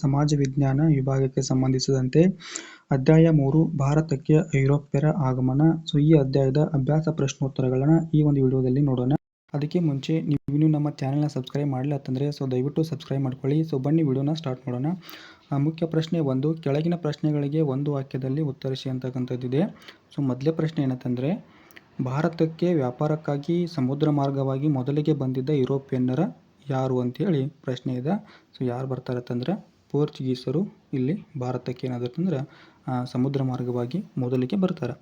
ಸಮಾಜ ವಿಜ್ಞಾನ ವಿಭಾಗಕ್ಕೆ ಸಂಬಂಧಿಸಿದಂತೆ ಅಧ್ಯಾಯ ಮೂರು, ಭಾರತಕ್ಕೆ ಐರೋಪ್ಯರ ಆಗಮನ. ಸೊ, ಈ ಅಧ್ಯಾಯದ ಅಭ್ಯಾಸ ಪ್ರಶ್ನೋತ್ತರಗಳನ್ನ ಈ ಒಂದು ವಿಡಿಯೋದಲ್ಲಿ ನೋಡೋಣ. ಅದಕ್ಕೆ ಮುಂಚೆ ನೀವು ನಮ್ಮ ಚಾನೆಲ್ನ ಸಬ್ಸ್ಕ್ರೈಬ್ ಮಾಡಲಿಲ್ಲ ಅಂತಂದರೆ, ಸೊ, ದಯವಿಟ್ಟು ಸಬ್ಸ್ಕ್ರೈಬ್ ಮಾಡ್ಕೊಳ್ಳಿ. ಸೊ, ಬನ್ನಿ ವಿಡಿಯೋನ ಸ್ಟಾರ್ಟ್ ಮಾಡೋಣ ಮುಖ್ಯ ಪ್ರಶ್ನೆ ಒಂದು, ಕೆಳಗಿನ ಪ್ರಶ್ನೆಗಳಿಗೆ ಒಂದು ವಾಕ್ಯದಲ್ಲಿ ಉತ್ತರಿಸಿ ಅಂತಕ್ಕಂಥದ್ದಿದೆ. ಸೊ, ಮೊದಲೇ ಪ್ರಶ್ನೆ ಏನಂತಂದರೆ, ಭಾರತಕ್ಕೆ ವ್ಯಾಪಾರಕ್ಕಾಗಿ ಸಮುದ್ರ ಮಾರ್ಗವಾಗಿ ಮೊದಲಿಗೆ ಬಂದಿದ್ದ ಯುರೋಪಿಯನ್ನರ ಯಾರು ಅಂತೇಳಿ ಪ್ರಶ್ನೆ ಇದೆ. ಸೊ, ಯಾರು ಬರ್ತಾರೆ ಅಂತಂದ್ರೆ ಪೋರ್ಚುಗೀಸರು ಇಲ್ಲಿ ಭಾರತಕ್ಕೆ ಏನಾಗುತ್ತೆ ಆ, ಸಮುದ್ರ ಮಾರ್ಗವಾಗಿ ಮೊದಲಿಗೆ ಬರ್ತಾರೆ.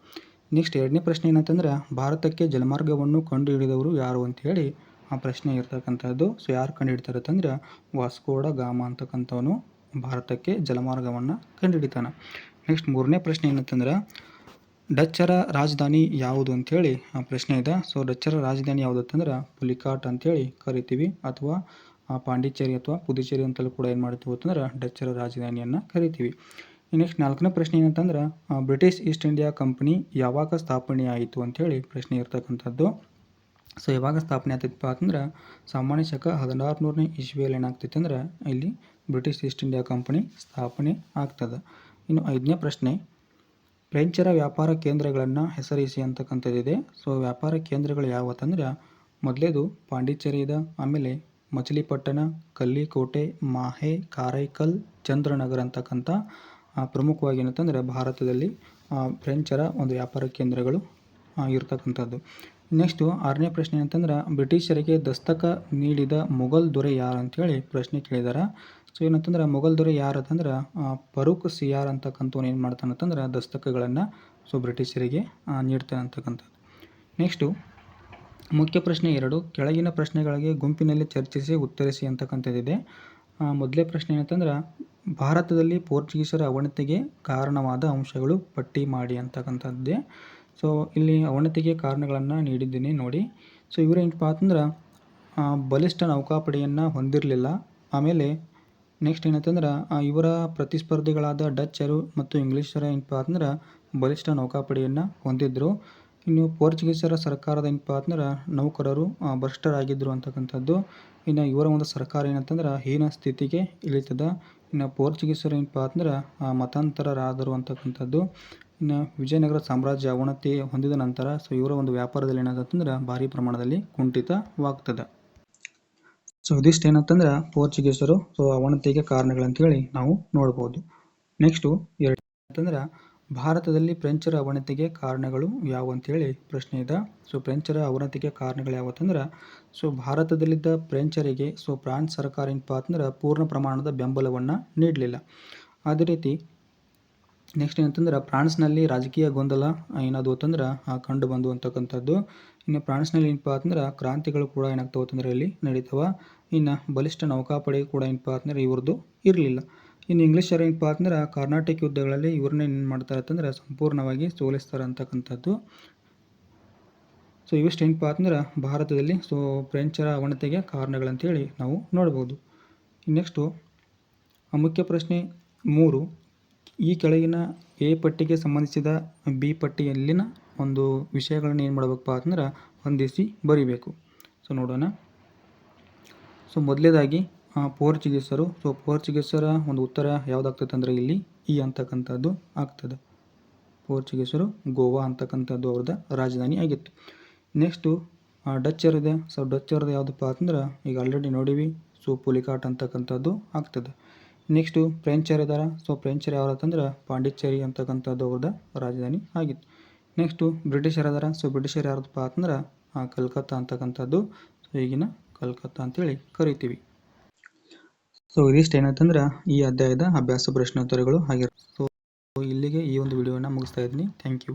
ನೆಕ್ಸ್ಟ್ ಎರಡನೇ ಪ್ರಶ್ನೆ ಏನಂತಂದ್ರೆ ಭಾರತಕ್ಕೆ ಜಲಮಾರ್ಗವನ್ನು ಕಂಡುಹಿಡಿದವರು ಯಾರು ಅಂತೇಳಿ ಆ ಪ್ರಶ್ನೆ ಇರ್ತಕ್ಕಂಥದ್ದು. ಸೊ ಯಾರು ಕಂಡುಹಿಡ್ತಾರೆ ಅಂತಂದ್ರೆ ವಾಸ್ಕೋಡ ಗಾಮ ಅಂತಕ್ಕಂಥವನು ಭಾರತಕ್ಕೆ ಜಲಮಾರ್ಗವನ್ನು ಕಂಡುಹಿಡಿತಾನೆ. ನೆಕ್ಸ್ಟ್ ಮೂರನೇ ಪ್ರಶ್ನೆ ಏನಂತಂದ್ರೆ ಡಚ್ಚರ ರಾಜಧಾನಿ ಯಾವುದು ಅಂಥೇಳಿ ಆ ಪ್ರಶ್ನೆ ಇದೆ. ಸೊ ಡಚ್ಚರ ರಾಜಧಾನಿ ಯಾವುದು ಅಂತಂದ್ರೆ ಪುಲಿಕಾಟ್ ಅಂತೇಳಿ ಕರಿತೀವಿ ಅಥವಾ ಪಾಂಡಿಚೇರಿ ಅಥವಾ ಪುದುಚೇರಿ ಅಂತಲೂ ಕೂಡ ಏನು ಮಾಡ್ತೀವಿ ಅಂತಂದ್ರೆ ಡಚ್ಚರ ರಾಜಧಾನಿಯನ್ನು ಕರಿತೀವಿ. ನೆಕ್ಸ್ಟ್ ನಾಲ್ಕನೇ ಪ್ರಶ್ನೆ ಏನಂತಂದ್ರೆ ಆ, ಬ್ರಿಟಿಷ್ ಈಸ್ಟ್ ಇಂಡಿಯಾ ಕಂಪನಿ ಯಾವಾಗ ಸ್ಥಾಪನೆ ಆಯಿತು ಅಂಥೇಳಿ ಪ್ರಶ್ನೆ ಇರ್ತಕ್ಕಂಥದ್ದು. ಸೊ ಯಾವಾಗ ಸ್ಥಾಪನೆ ಆಗ್ತೈತಪ್ಪ ಅಂತಂದ್ರೆ ಸಾಮಾನ್ಯ ಶಕ ಹದಿನಾರು ನೂರನೇ ಇಸ್ವಿಯಲ್ಲಿ ಏನಾಗ್ತೈತೆ ಅಂದ್ರೆ ಇಲ್ಲಿ ಬ್ರಿಟಿಷ್ ಈಸ್ಟ್ ಇಂಡಿಯಾ ಕಂಪನಿ ಸ್ಥಾಪನೆ ಆಗ್ತದೆ. ಇನ್ನು ಐದನೇ ಪ್ರಶ್ನೆ ಫ್ರೆಂಚರ ವ್ಯಾಪಾರ ಕೇಂದ್ರಗಳನ್ನು ಹೆಸರಿಸಿ ಅಂತಕ್ಕಂಥದ್ದಿದೆ. ಸೊ ವ್ಯಾಪಾರ ಕೇಂದ್ರಗಳು ಯಾವತ್ತಂದ್ರೆ ಮೊದಲೇದು ಪಾಂಡಿಚೇರಿ ಇದೆ ಆಮೇಲೆ ಮಚಿಲಿಪಟ್ಟಣ, ಕಲ್ಲಿಕೋಟೆ, ಮಾಹೆ, ಕಾರೈಕಲ್, ಚಂದ್ರನಗರ ಅಂತಕ್ಕಂಥ ಪ್ರಮುಖವಾಗಿ ಏನಂತಂದ್ರೆ ಭಾರತದಲ್ಲಿ ಫ್ರೆಂಚರ ಒಂದು ವ್ಯಾಪಾರ ಕೇಂದ್ರಗಳು ಇರ್ತಕ್ಕಂಥದ್ದು. ನೆಕ್ಸ್ಟು ಆರನೇ ಪ್ರಶ್ನೆ ಏನಂತಂದ್ರೆ ಬ್ರಿಟಿಷರಿಗೆ ದಸ್ತಕ ನೀಡಿದ ಮೊಘಲ್ ದೊರೆ ಯಾರು ಅಂತೇಳಿ ಪ್ರಶ್ನೆ ಕೇಳಿದಾರೆ. ಸೊ ಏನಂತಂದ್ರೆ ಮೊಘಲ್ ದೊರೆ ಯಾರು ಅಂತಂದ್ರೆ ಪರುಕ್ ಫರೂಕ್ ಸಿಯಾರ್ ಅಂತಕ್ಕಂಥವ್ನು ಏನು ಮಾಡ್ತಾನಂತಂದ್ರೆ ದಸ್ತಕಗಳನ್ನು ಸೊ ಬ್ರಿಟಿಷರಿಗೆ ನೀಡ್ತಾನೆ ಅಂತಕ್ಕಂಥದ್ದು ನೆಕ್ಸ್ಟು ಮುಖ್ಯ ಪ್ರಶ್ನೆ ಎರಡು. ಕೆಳಗಿನ ಪ್ರಶ್ನೆಗಳಿಗೆ ಗುಂಪಿನಲ್ಲಿ ಚರ್ಚಿಸಿ ಉತ್ತರಿಸಿ ಅಂತಕ್ಕಂಥದ್ದಿದೆ. ಮೊದಲೇ ಪ್ರಶ್ನೆ ಏನಂತಂದ್ರೆ, ಭಾರತದಲ್ಲಿ ಪೋರ್ಚುಗೀಸರ ಅವನತಿಗೆ ಕಾರಣವಾದ ಅಂಶಗಳು ಪಟ್ಟಿ ಮಾಡಿ ಅಂತಕ್ಕಂಥದ್ದೇ ಸೊ ಇಲ್ಲಿ ಅವನತಿಗೆ ಕಾರಣಗಳನ್ನು ನೀಡಿದ್ದೀನಿ ನೋಡಿ. ಸೊ ಇವರೇನಪ್ಪ ಅಂತಂದ್ರೆ ಬಲಿಷ್ಠ ನೌಕಾಪಡೆಯನ್ನು ಹೊಂದಿರಲಿಲ್ಲ. ಆಮೇಲೆ ನೆಕ್ಸ್ಟ್ ಏನಂತಂದ್ರೆ ಇವರ ಪ್ರತಿಸ್ಪರ್ಧಿಗಳಾದ ಡಚ್ಚರು ಮತ್ತು ಇಂಗ್ಲೀಷರ ಏನಪ್ಪ ಅಂತಂದ್ರೆ ಬಲಿಷ್ಠ ನೌಕಾಪಡೆಯನ್ನು ಹೊಂದಿದ್ರು. ಇನ್ನು ಪೋರ್ಚುಗೀಸರ ಸರ್ಕಾರದ ಏನಪ್ಪ ಅಂತಂದ್ರೆ ನೌಕರರು ಭ್ರಷ್ಟರಾಗಿದ್ದರು ಅಂತಕ್ಕಂಥದ್ದು. ಇನ್ನು ಇವರ ಒಂದು ಸರ್ಕಾರ ಏನಂತಂದ್ರೆ ಹೀನ ಸ್ಥಿತಿಗೆ ಇಳಿತದ. ಇನ್ನು ಪೋರ್ಚುಗೀಸರು ಏನಪ್ಪ ಅಂತಂದ್ರೆ ಆ, ಮತಾಂತರರಾದರು ಅಂತಕ್ಕಂಥದ್ದು. ಇನ್ನು ವಿಜಯನಗರ ಸಾಮ್ರಾಜ್ಯ ಅವನತಿ ಹೊಂದಿದ ನಂತರ ಸೊ ಇವರ ಒಂದು ವ್ಯಾಪಾರದಲ್ಲಿ ಏನಾಗತ್ತಂದ್ರೆ ಭಾರಿ ಪ್ರಮಾಣದಲ್ಲಿ ಕುಂಠಿತವಾಗ್ತದೆ. ಸೊ ಇದಿಷ್ಟು ಏನಂತಂದ್ರೆ ಪೋರ್ಚುಗೀಸರು ಸೊ ಅವನತಿಗೆ ಕಾರಣಗಳಂತೇಳಿ ನಾವು ನೋಡ್ಬೋದು. ನೆಕ್ಸ್ಟು ಎರಡು ಅಂತಂದ್ರೆ ಭಾರತದಲ್ಲಿ ಫ್ರೆಂಚರ ಅವನತಿಗೆ ಕಾರಣಗಳು ಯಾವುವು ಅಂತೇಳಿ ಪ್ರಶ್ನೆ ಇದೆ. ಸೊ ಫ್ರೆಂಚರ ಅವನತಿಗೆ ಕಾರಣಗಳು ಯಾವತ್ತಂದ್ರೆ ಸೊ ಭಾರತದಲ್ಲಿದ್ದ ಫ್ರೆಂಚರಿಗೆ ಸೊ ಫ್ರಾನ್ಸ್ ಸರ್ಕಾರ ಏನಪ್ಪ ಅಂತಂದ್ರೆ ಪೂರ್ಣ ಪ್ರಮಾಣದ ಬೆಂಬಲವನ್ನು ನೀಡಲಿಲ್ಲ. ಅದೇ ರೀತಿ ನೆಕ್ಸ್ಟ್ ಏನಂತಂದ್ರೆ ಫ್ರಾನ್ಸ್ನಲ್ಲಿ ರಾಜಕೀಯ ಗೊಂದಲ ಏನಾದವು ಅಂತಂದ್ರೆ ಆ, ಕಂಡು ಬಂದು ಅಂತಕ್ಕಂಥದ್ದು. ಇನ್ನು ಫ್ರಾನ್ಸ್ನಲ್ಲಿ ಏನಪ್ಪ ಅಂತಂದ್ರೆ ಕ್ರಾಂತಿಗಳು ಕೂಡ ಏನಾಗ್ತಾವೆ ಅಂತಂದ್ರೆ ಇಲ್ಲಿ ನಡೀತಾವೆ. ಇನ್ನು ಬಲಿಷ್ಠ ನೌಕಾಪಡೆ ಕೂಡ ಏನಪ್ಪ ಅಂತಂದ್ರೆ ಇವ್ರದ್ದು ಇರಲಿಲ್ಲ. ಇನ್ನು ಇಂಗ್ಲೀಷರು ಏನಪ್ಪ ಅಂತಂದ್ರೆ ಕರ್ನಾಟಕ ಯುದ್ಧಗಳಲ್ಲಿ ಇವ್ರನ್ನ ಏನು ಮಾಡ್ತಾರೆ ಅಂತಂದ್ರೆ ಸಂಪೂರ್ಣವಾಗಿ ಸೋಲಿಸ್ತಾರೆ ಅಂತಕ್ಕಂಥದ್ದು. ಸೊ ಇವಿಷ್ಟು ಏನಪ್ಪ ಅಂತಂದ್ರೆ ಭಾರತದಲ್ಲಿ ಸೊ ಫ್ರೆಂಚರ ಅವನತೆಗೆ ಕಾರಣಗಳಂತೇಳಿ ನಾವು ನೋಡ್ಬೋದು. ನೆಕ್ಸ್ಟು ಮುಖ್ಯ ಪ್ರಶ್ನೆ ಮೂರು. ಈ ಕೆಳಗಿನ ಎ ಪಟ್ಟಿಗೆ ಸಂಬಂಧಿಸಿದ ಬಿ ಪಟ್ಟಿಯಲ್ಲಿನ ಒಂದು ವಿಷಯಗಳನ್ನು ಏನು ಮಾಡಬೇಕಪ್ಪ ಅಂತಂದ್ರೆ ಹೊಂದಿಸಿ ಬರೀಬೇಕು. ಸೊ ನೋಡೋಣ. ಸೊ ಮೊದಲೇದಾಗಿ ಪೋರ್ಚುಗೀಸರು. ಸೊ ಪೋರ್ಚುಗೀಸರ ಒಂದು ಉತ್ತರ ಯಾವುದಾಗ್ತದೆ ಅಂದರೆ ಇಲ್ಲಿ ಈ ಅಂತಕ್ಕಂಥದ್ದು ಆಗ್ತದೆ. ಪೋರ್ಚುಗೀಸರು ಗೋವಾ ಅಂತಕ್ಕಂಥದ್ದು ಅವ್ರದ್ದು ರಾಜಧಾನಿ ಆಗಿತ್ತು. ನೆಕ್ಸ್ಟು ಡಚ್ಚರಿದೆ ಸೊ ಡಚ್ಚರ್ದು ಯಾವುದಪ್ಪ ಅಂತಂದ್ರೆ ಈಗ ಆಲ್ರೆಡಿ ನೋಡೀವಿ ಸೊ ಪುಲಿಕಾಟ್ ಅಂತಕ್ಕಂಥದ್ದು ಆಗ್ತದೆ. ನೆಕ್ಸ್ಟು ಫ್ರೆಂಚರ್ ಇದಾರೆ ಸೊ ಫ್ರೆಂಚರ್ ಯಾವ್ದು ಅಂತಂದ್ರೆ ಪಾಂಡಿಚೇರಿ ಅಂತಕ್ಕಂಥದ್ದು ಅವ್ರದ್ದು ರಾಜಧಾನಿ ಆಗಿತ್ತು. ನೆಕ್ಸ್ಟು ಬ್ರಿಟಿಷರ್ ಇದಾರ ಸೊ ಬ್ರಿಟಿಷರ್ ಯಾರದಪ್ಪ ಅಂತಂದ್ರೆ ಕಲ್ಕತ್ತಾ ಅಂತಕ್ಕಂಥದ್ದು. ಸೊ ಈಗಿನ ಕಲ್ಕತ್ತಾ ಅಂತೇಳಿ ಕರಿತೀವಿ. ಸೊ ಇದಿಷ್ಟು ಏನಂತಂದ್ರೆ ಈ ಅಧ್ಯಾಯದ ಅಭ್ಯಾಸ ಪ್ರಶ್ನೋತ್ತರಗಳು ಆಗಿರುತ್ತೆ ಸೊ ಇಲ್ಲಿಗೆ ಈ ಒಂದು ವಿಡಿಯೋನ ಮುಗಿಸ್ತಾ ಇದ್ದೀನಿ. Thank you